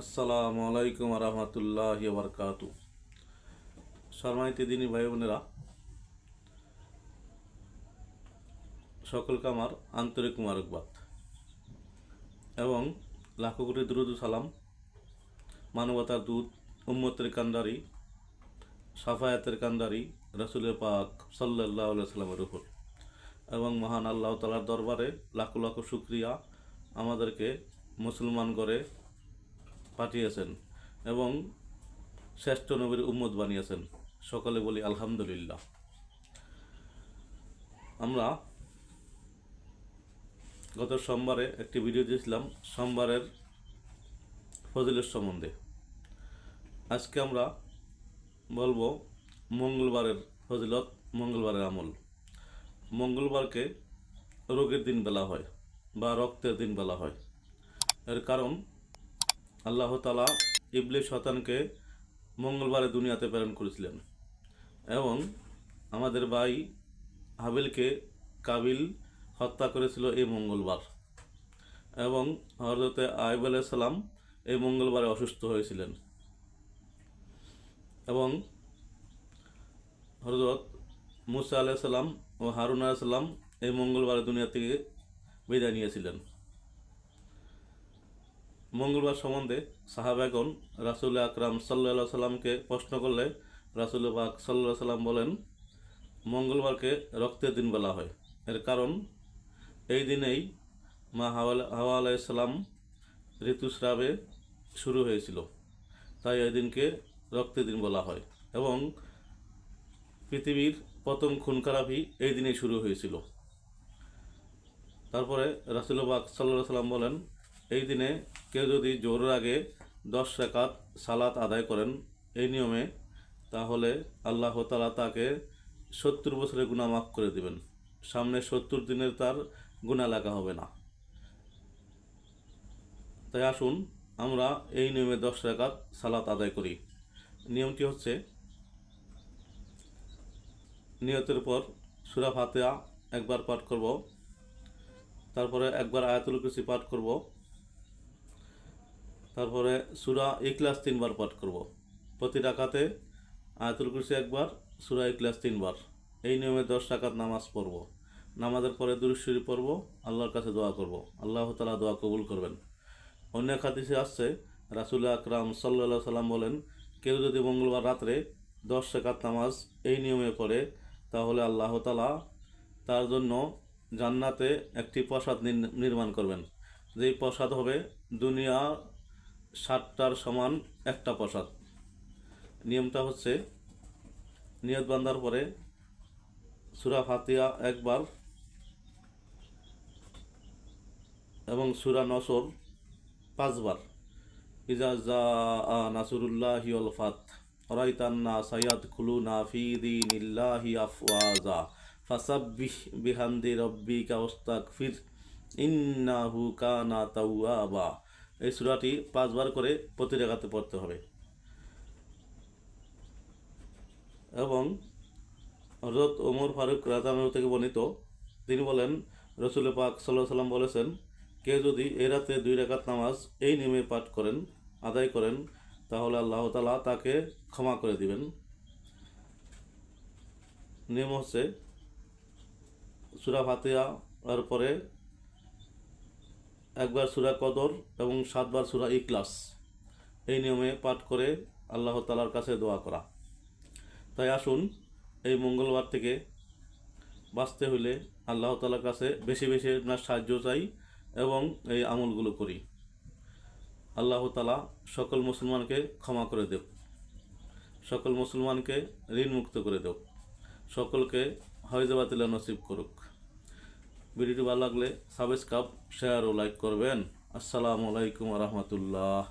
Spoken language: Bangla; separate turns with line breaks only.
আসসালামু আলাইকুম রহমতুল্লাহ বরকাতু সম্মানিত দিনী ভাই বোনেরা, সকলকে আমার আন্তরিক মুবারকবাদ। এবং লাখো কোটি দুরুদ সালাম, মানবতার দূত, উম্মতের কান্ডারি, সাফায়াতের কান্দারি রসুলের পাক সাল্লাহ সাল্লামের উপর। এবং মহান আল্লাহ তালার দরবারে লাখো লাখো শুক্রিয়া আমাদেরকে মুসলমান করে পাঠিয়েছেন এবং শ্রেষ্ঠ নবীর উম্মত বানিয়েছেন। সকলে বলি আলহামদুলিল্লাহ। আমরা গত সোমবারে একটি ভিডিও দিয়েছিলাম, সোমবারের ফজিলের সম্বন্ধে। আজকে আমরা বলব মঙ্গলবারের ফজিলত, মঙ্গলবারের আমল। মঙ্গলবারকে রোগের দিন বলা হয় বা রক্তের দিন বলা হয়। এর কারণ আল্লাহ তালা ইবলিশ শতানকে মঙ্গলবারে দুনিয়াতে প্রেরণ করেছিলেন। এবং আমাদের ভাই হাবিলকে কাবিল হত্যা করেছিল এই মঙ্গলবার। এবং হরদতে আইব সালাম এই মঙ্গলবারে অসুস্থ হয়েছিলেন। এবং হরদত মুসা আলাইসাল্লাম ও হারুন আলাইসাল্লাম এই মঙ্গলবারে দুনিয়া থেকে বিদায় নিয়েছিলেন। মঙ্গলবার সম্বন্ধে সাহাবাগন রাসুল আকরাম সাল্লা সাল্লামকে প্রশ্ন করলে রাসুল পাক সাল্লাহ সাল্লাম বলেন, মঙ্গলবারকে রক্তের দিন বলা হয়। এর কারণ, এই দিনেই মা হাওয়া হাওয়া আলাইসাল্লাম ঋতুস্রাবে শুরু হয়েছিল। তাই এই দিনকে রক্তের দিন বলা হয় এবং পৃথিবীর প্রথম খুন খারাপই এই দিনেই শুরু হয়েছিল। তারপরে রাসুল পাক সাল্লাহ সাল্লাম বলেন এই দিনে কেউ যদি জোরের আগে দশ রেখাত সালাত আদায় করেন এই নিয়মে, তাহলে আল্লাহ তালা তাকে সত্তর বছরের গুণা মাফ করে দিবেন। সামনে সত্তর দিনের তার গুণা লাগা হবে না। তাই আসুন, আমরা এই নিয়মে দশ রেখাত সালাত আদায় করি। নিয়মটি হচ্ছে, নিয়তের পর সুরা ফাতেহা একবার পাঠ করব, তারপরে একবার আয়াতুল কুরসি পাঠ করব তারপরে সুরা ইকলাস তিনবার পাঠ করব। প্রতি রাকাতে আয়াতুল কুরসি একবার, সুরা ইকলাস তিনবার। এই নিয়মে দশ রাকাত নামাজ পড়ব। নামাজের পরে দুরুশ্বরী পড়ব, আল্লাহর কাছে দোয়া করব। আল্লাহ তালা দোয়া কবুল করবেন। অন্য হাদিসে আসছে, রাসুল আকরাম সাল্লা সাল্লাম বলেন, কেউ যদি মঙ্গলবার রাত্রে দশ রাকাত নামাজ এই নিয়মে পড়ে, তাহলে আল্লাহ তালা তার জন্য জান্নাতে একটি প্রসাদ নির- নির্মাণ করবেন। যেই প্রসাদ হবে দুনিয়া ষাটটার সমান একটা প্রসাদ। নিয়মটা হচ্ছে, নিয়ত বান্ধার পরে সুরা ফাতিয়া একবার এবং সুরা নসর পাঁচবার। ইজা জা নাসুরুল্লাহ হিয়ল ফাত, রাইতান্না সাইয়াদ খুলু না ফি দিনিল্লাহি আফওয়াজা, ফাসাব্বিহ বিহামদি রব্বিকা ওয়াস্তাগফির, ইন্নাহু কানা তাওয়াবা। এই সুরাটি পাঁচবার করে প্রতি রেখাতে পড়তে হবে। এবং হজরত ওমর ফারুক রাজানুর থেকে বর্ণিত, তিনি বলেন, রসুল পাক সাল্লাহ সাল্লাম বলেছেন কেউ যদি এই রাতে দুই রেখাত নামাজ এই নিয়মে পাঠ করেন, আদায় করেন, তাহলে আল্লাহ তালা তাকে ক্ষমা করে দিবেন। নিয়ম হচ্ছে, সুরা ফাতিয়া পরে একবার সুরা কদর এবং সাতবার সুরা ইকলাস এই নিয়মে পাঠ করে আল্লাহ তালার কাছে দোয়া করা। তাই আসুন, এই মঙ্গলবার থেকে বাঁচতে হইলে আল্লাহ তালার কাছে বেশি বেশি আপনার সাহায্য চাই এবং এই আমলগুলো করি। আল্লাহ তালা সকল মুসলমানকে ক্ষমা করে দেব। সকল মুসলমানকে ঋণ মুক্ত করে দেব। সকলকে হয়জাবাতিলা নসিব করুক। ভিডিওটি ভালো লাগলে সাবস্ক্রাইব শেয়ার ও লাইক করবেন। আসসালামু আলাইকুম রহমতুল্লাহ।